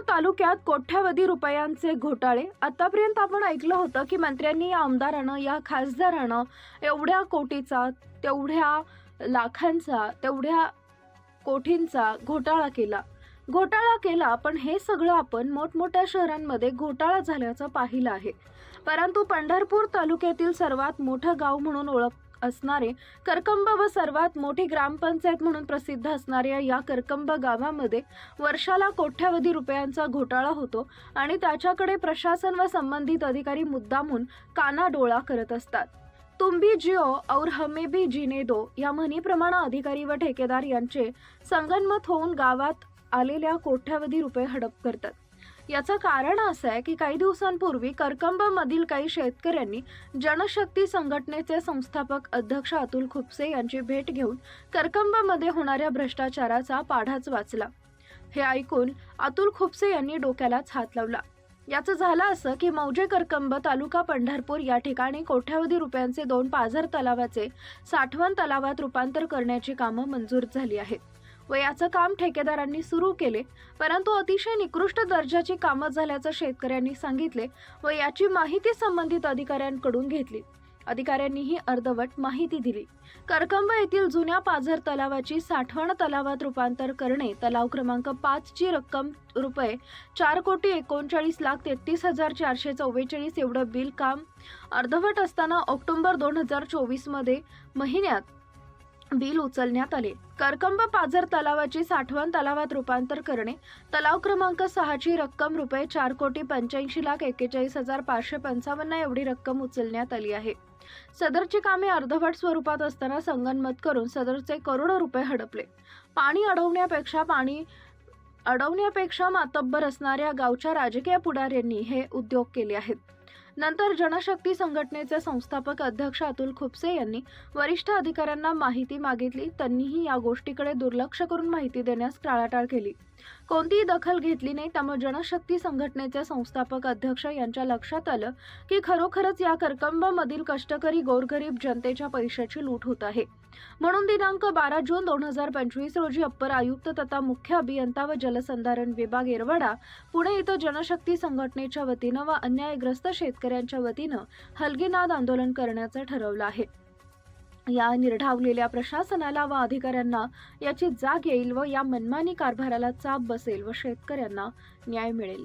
तालुक्यात कोट्यावधी रुपयांचे घोटाळे. आतापर्यंत आपण ऐकलं होतं की मंत्र्यांनी या आमदारानं या खासदारानं एवढ्या कोटीचा तेवढ्या लाखांचा तेवढ्या कोटींचा घोटाळा केला. घोटाळा केला पण हे सगळं आपण मोठमोठ्या शहरांमध्ये घोटाळा झाल्याचं पाहिलं आहे. परंतु पंढरपूर तालुक्यातील सर्वात मोठं गाव म्हणून ओळख असणारे करकंब व सर्वात मोठी ग्रामपंचायत म्हणून प्रसिद्ध असणाऱ्या या करकंब गावामध्ये वर्षाला कोट्यावधी रुपयांचा घोटाळा होतो आणि त्याच्याकडे प्रशासन व संबंधित अधिकारी मुद्दामून कानाडोळा करत असतात. तुम्ही जिओ और हमे भी जीने दो या म्हणीप्रमाणे अधिकारी व ठेकेदार यांचे संगनमत होऊन गावात आलेल्या कोट्यावधी रुपये हडप करतात. याचं कारण असं आहे की काही दिवसांपूर्वी करकंबमधील काही शेतकऱ्यांनी जनशक्ती संघटनेचे संस्थापक अध्यक्ष अतुल खुपसे यांची भेट घेऊन करकंबामध्ये होणाऱ्या भ्रष्टाचाराचा पाढाच वाचला. हे ऐकून अतुल खुपसे यांनी डोक्यालाच हात लावला. याचं झालं असं की मौजे करकंब तालुका पंढरपूर या ठिकाणी कोट्यावधी रुपयांचे दोन पाझर तलावाचे साठवण तलावात रूपांतर करण्याची कामं मंजूर झाली आहेत. व याचं काम ठेकेदारांनी सुरू केले परंतु अतिशय निकृष्ट दर्जाची कामं झाल्याचं शेतकऱ्यांनी सांगितले व याची माहिती संबंधित अधिकाऱ्यांकडून घेतली. अधिकाऱ्यांनीही अर्धवट माहिती दिली. करकंब येथील जुन्या पाझर तलावाची साठवण तलावात रूपांतर करणे तलाव क्रमांक पाच ची रक्कम रुपये चार कोटी एकोणचाळीस लाख तेहतीस हजार चारशे चव्वेचाळीस एवढं बिल काम अर्धवट असताना ऑक्टोबर दोन हजार चोवीसमध्ये महिन्यात बिल उचलण्यात आले. करकंब पाझर तलावाची साठवण तलावात रूपांतर करणे. तलाव क्रमांक सहाची रक्कम रुपये चार कोटी पंच्याऐंशी लाख एक्केचाळीस हजार पाचशे पंचावन्न एवढी रक्कम उचलण्यात आली आहे. सदरची कामे अर्धवट स्वरूपात असताना संगनमत करून सदरचे करोडो रुपये हडपले. पाणी अडवण्यापेक्षा पाणी अडवण्यापेक्षा मातब्बर असणाऱ्या गावच्या राजकीय पुढाऱ्यांनी हे उद्योग केले आहेत. नंतर जनशक्ती संघटनेचे संस्थापक अध्यक्ष अतुल खुपसे यांनी वरिष्ठ अधिकाऱ्यांना माहिती मागितली. त्यांनीही या गोष्टीकडे दुर्लक्ष करून माहिती देण्यास टाळाटाळ केली. कोणतीही दखल घेतली नाही. त्यामुळे जनशक्ती संघटनेचे संस्थापक अध्यक्ष यांच्या लक्षात आलं की खरोखरच या करकंबामधील कष्टकरी गोरगरीब जनतेच्या पैशाची लूट होत आहे. म्हणून दिनांक बारा जून दोन हजार पंचवीस रोजी अप्पर आयुक्त तथा मुख्य अभियंता व जलसंधारण विभाग येरवाडा पुणे इथं जनशक्ती संघटनेच्या वतीनं व अन्यायग्रस्त शेतकऱ्यांच्या वतीनं हलगीनाद आंदोलन करण्याचं ठरवलं आहे. या निर्ढावलेल्या प्रशासनाला व अधिकाऱ्यांना याची जाग येईल व या मनमानी कारभाराला चाप बसेल व शेतकऱ्यांना न्याय मिळेल.